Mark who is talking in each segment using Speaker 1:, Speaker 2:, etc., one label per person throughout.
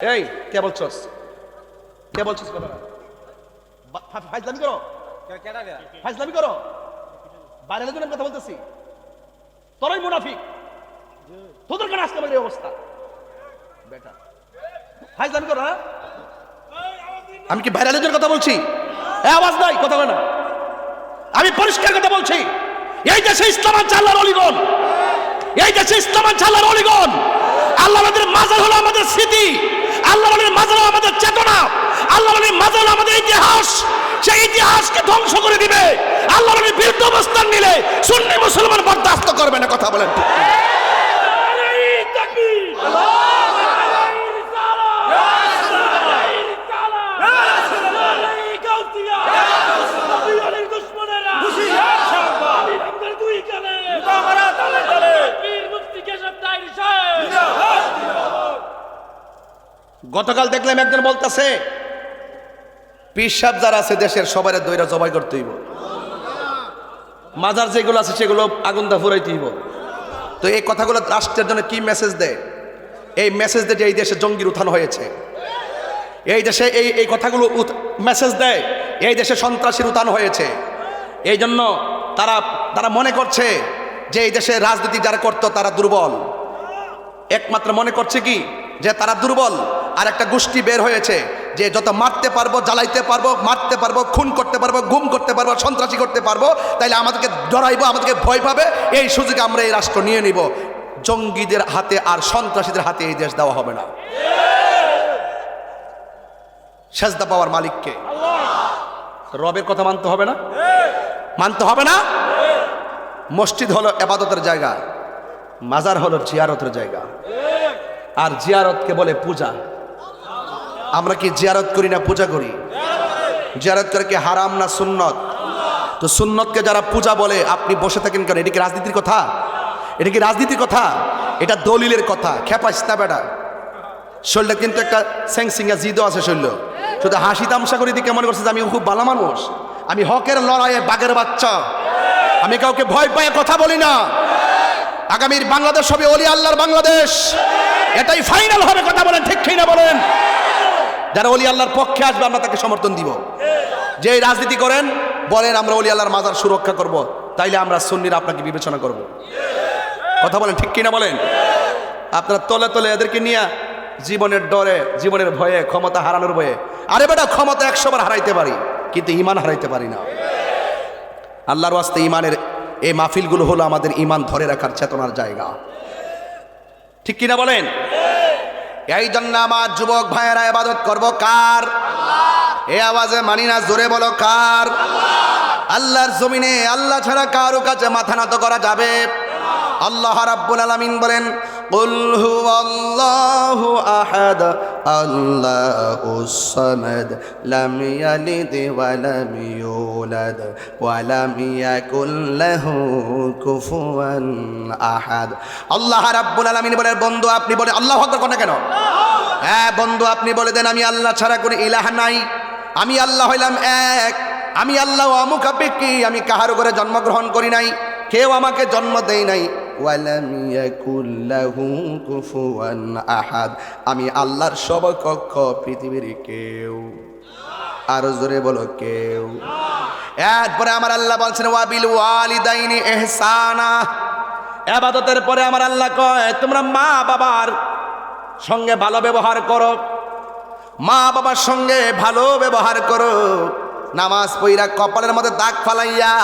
Speaker 1: এই, কে বলছস? কে বলছস কথা ফাইজলামি করো। ফাইজলামি করো। বাইরের জন্য কথা বলতেছি। তোরাই মুনাফিক। তোদের কেন আজকে এই অবস্থা? বেটা। ফাইজলামি করো হ্যাঁ? আমি কি ভাইরালের জন্য কথা বলছি? এ, আওয়াজ নাই, কথা না। আমি পরিষ্কার কথা বলছি। এই দেশে ইসলাম আছে আল্লাহর অলিগণ। এই দেশে ইসলাম আছে আল্লাহর অলিগণ। আল্লাহ আমাদের মাজার হলো আমাদের স্মৃতি। আল্লাহ আমাদের মাজার আমাদের চেতনা। আল্লাহ আমাদের মাজার আমাদের ইতিহাস। সেই ইতিহাসকে ধ্বংস করে দিবে। আল্লাহ আমাদের বিরুদ্ধে অবস্থান নিলে সুন্নি মুসলমান বরদাস্ত করবে না। কথা বলেন গতকাল দেখলাম একজন বলতেছে পিসাব যারা আছে দেশের সবার দইরা জবাই করতে হইব। মাজার যেগুলো আছে সেগুলো আগুন দা ফুরাইতে হইব। তো এই কথাগুলো রাষ্ট্রের জন্য কি মেসেজ দেয়? এই মেসেজ দেয় যে এই দেশে জঙ্গির উত্থান হয়েছে। এই দেশে এই এই কথাগুলো মেসেজ দেয়, এই দেশে সন্ত্রাসীর উত্থান হয়েছে। এই জন্য তারা তারা মনে করছে যে এই দেশে রাজনীতি যারা করতো তারা দুর্বল। একমাত্র মনে করছে কি? যে তারা দুর্বল, আর একটা গোষ্ঠী বের হয়েছে যে যত মারতে পারব, জ্বালাইতে পারব, মারতে পারব, খুন করতে পারব, গুম করতে পারব, সন্ত্রাসী করতে পারব, তাইলে আমাদেরকে ডরাইবো, আমাদেরকে ভয় পাবে। এই সুযোগে আমরা এই রাষ্ট্র নিয়ে নিব। জঙ্গিদের হাতে আর সন্ত্রাসীদের হাতে এই দেশ দেওয়া হবে না। সেজদা পাওয়ার মালিককে। রবের কথা মানতে হবে না? মানতে হবে না? মসজিদ হলো এবাদতের জায়গা, মাজার হলো জিয়ারতের জায়গা। আর জিয়ারতকে বলে পূজা। আমরা কি জিয়ারত করি না পূজা করি? জিয়ারত করে কি হারাম না সুন্নত? তো সুন্নতকে যারা পূজা বলে, আপনি বসে থাকেন কেন? এটা কি রাজনীতির কথা? এটা কি রাজনীতির কথা? এটা দলিলের কথা। খেপাইস না বেটা। শরীরটা কিন্তু একটা স্যাং সিঙ্গা জিদও আছে শরীর শুধু হাসি তামসা করে দিকে মনে করছে যে আমি খুব ভালো মানুষ। আমি হকের লড়াইয়ে বাঘের বাচ্চা। আমি কাউকে ভয় পায়ে কথা বলি না। আগামীর বাংলাদেশ হবে অলি আল্লাহর বাংলাদেশ। এটাই ফাইনাল হবে, কথা বলেন, ঠিক না বলেন? যারা অলি আল্লাহর পক্ষে আসবে, আমরা তাকে সমর্থন দিব। যে রাজনীতি করেন, বলেন, আমরা অলি আল্লাহর মাজার সুরক্ষা করব। তাইলে আমরা সুন্নিরা আপনাকে বিবেচনা করব। কথা বলেন, ঠিক কিনা বলেন? আপনার তলে তলে এদেরকে নিয়ে জীবনের ডরে, জীবনের ভয়ে, ক্ষমতা হারানোর ভয়ে। আরে বেটা, ক্ষমতা একশো বার হারাইতে পারি, কিন্তু ইমান হারাইতে পারি না। আল্লাহর ওয়াস্তে ইমানের এই মাহফিলগুলো হলো আমাদের ইমান ধরে রাখার চেতনার জায়গা। ঠিক কিনা বলেন? এই জন্য আমার যুবক ভাইয়েরা এবাদত করব কার? এ আওয়াজে মানি না, জোরে বলো কার? আল্লাহর জমিনে আল্লাহ ছাড়া কারও কাছে মাথা নত করা যাবে? আল্লাহ রাব্বুল আলামিন বলেন قل هو الله أحد الله الصمد لم يلد ولم يولد ولم يكن له كفوا أحد আল্লাহ রাব্বুল আলামিন বলেন বন্ধু আপনি বলে আল্লাহ আকবার কোন কেন হ্যাঁ বন্ধু আপনি বলে দেন আমি আল্লাহ ছাড়া কোনো ইলাহ নাই আমি আল্লাহ হইলাম এক আমি আল্লাহ অমুক কি আমি কাহার করে জন্মগ্রহণ করি নাই কেউ আমাকে জন্ম দেয় নাই ওয়ালাম ইয়াকুল্লাহু কুফুয়ান আহাদ। আমি আল্লাহর সমকক্ষ পৃথিবীর কেউ। আরও জোরে বলো, কেউ। এরপরে আমার আল্লাহ বলছেন, ওয়াবিল ওয়ালিদাইনি এহসানা এবাদতের পরে আমার আল্লাহ কয়, তোমরা মা বাবার সঙ্গে ভালো ব্যবহার করো। মা বাবার সঙ্গে ভালো ব্যবহার করো। নামাজ পইরা কপালের মধ্যে দাগ ফালাইয়া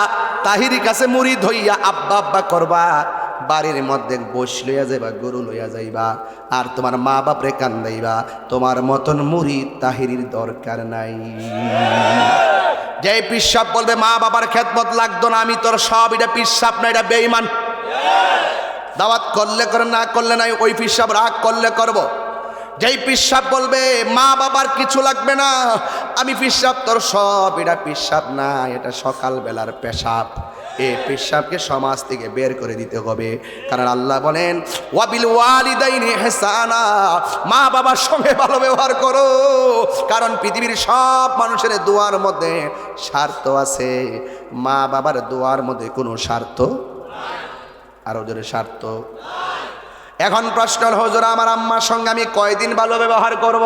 Speaker 1: তাহিরি কাছে মুড়ি ধইয়া আব্বা আব্বা করবা। বাড়ির মধ্যে বস লইয়া যাইবা, গরু লইয়া যাইবা, আর তোমার মা বাপরে কান্দাইবা, তোমার মতন মুড়ি তাহিরির দরকার নাই। যে পিসাব বলবে, মা বাবার খেদমত লাগতো না, আমি তোর সব এটা পিসাব না, এটা বেইমান দাওয়াত করলে করে, না করলে নাই, ওই পিসাব রাগ করলে করব। যেই পিসাব বলবে, মা বাবার কিছু লাগবে না, আমি পিসাব, তোর সব এটা পিসাব না, এটা সকালবেলার পেশাব। এই পেশাবকে সমাজ থেকে বের করে দিতে হবে। কারণ আল্লাহ বলেন ওয়াবিল ওয়ালিদাইনি হেসানা মা বাবার সঙ্গে ভালো ব্যবহার করো। কারণ পৃথিবীর সব মানুষের দোয়ার মধ্যে স্বার্থ আছে। মা বাবার দোয়ার মধ্যে কোনো স্বার্থ আর ওদের স্বার্থ এখন প্রশ্ন হজুর, আমার আম্মার সঙ্গে আমি কয়দিন ভালো ব্যবহার করব?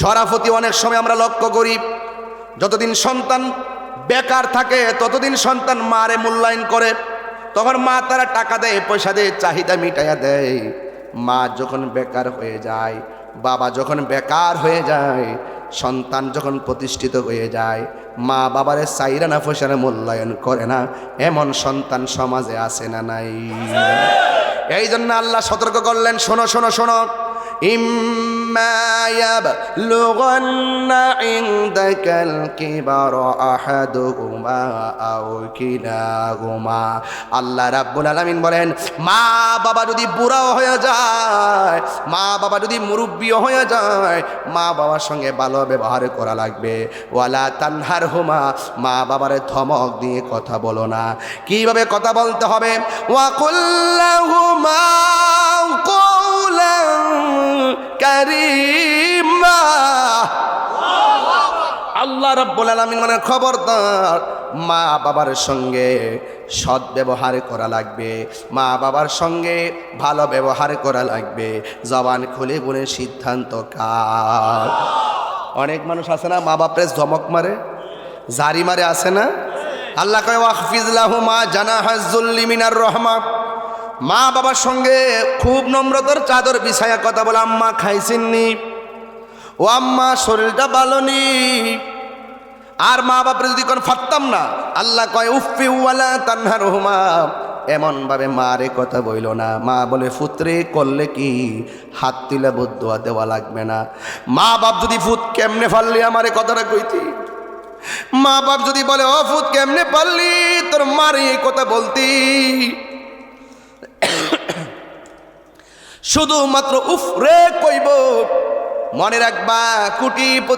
Speaker 1: সরাফতি অনেক সময় আমরা লক্ষ্য করি, যতদিন সন্তান বেকার থাকে ততদিন সন্তান মারে মূল্যায়ন করে। তখন মা তারা টাকা দেয় পয়সা দেয় চাহিদা মিটাইয়া দেয়। মা যখন বেকার হয়ে যায় বাবা যখন বেকার হয়ে যায় সন্তান যখন প্রতিষ্ঠিত হয়ে যায় মা বাবারে চাইরা না পয়সারে মূল্যায়ন করে না। এমন সন্তান সমাজে আসে না নাই? এই জন্য আল্লাহ সতর্ক করলেন শোনো শোনো শোনো। إما يبلغن عندك الكبر أحدهما أو كلاهما আল্লাহ রাব্বুল আলামিন বলেন মা বাবা যদি বুড়াও হয়ে যায় মা বাবা যদি মুরব্বিও হয়ে যায় মা বাবার সঙ্গে ভালো ব্যবহার করা লাগবে ওয়ালা তানহার হুমা মা বাবারে ধমক দিয়ে কথা বলো না কিভাবে কথা বলতে হবে ওয়াকুল্লাহুমা রব্বুল আলমিন মানে খবরদার। মা বাবার সঙ্গে সৎ ব্যবহার করা লাগবে। মা বাবার সঙ্গে ভালো ব্যবহার করা লাগবে। জবান খুলে বলে সিদ্ধান্ত কার। অনেক মানুষ আছে না, মা বাপরে ধমক মারে, জারি মারে আছে না? আল্লাহ কয় ওয়াহফিজলাহু মা জানা হাজুল্লি মিনার রহমা। মা বাবার সঙ্গে খুব নম্রতার চাদর বিছায়া কথা বলে, আম্মা খাইছেননি ও আম্মা, শরীরটা ভালো নি। আর মা বাপরে যদি কোন ফাটতাম না, আল্লাহ কয় উফি ওয়ালা তান্নার রহমা ভাবে মারে কথা বইল না। মা বলে, ফুতরে, করলে কি? হাত তুলে বদুয়া দেওয়া লাগবে না। মা বাপ যদি ফুত কেমনে ফাললি আমারে কথাটা কইতি? মা বাপ যদি বলে, ও ফুত কেমনে পারলি তোর মারে এই কথা বলতি? শুধুমাত্র উফরে কইব, মনে রাখবা কুটি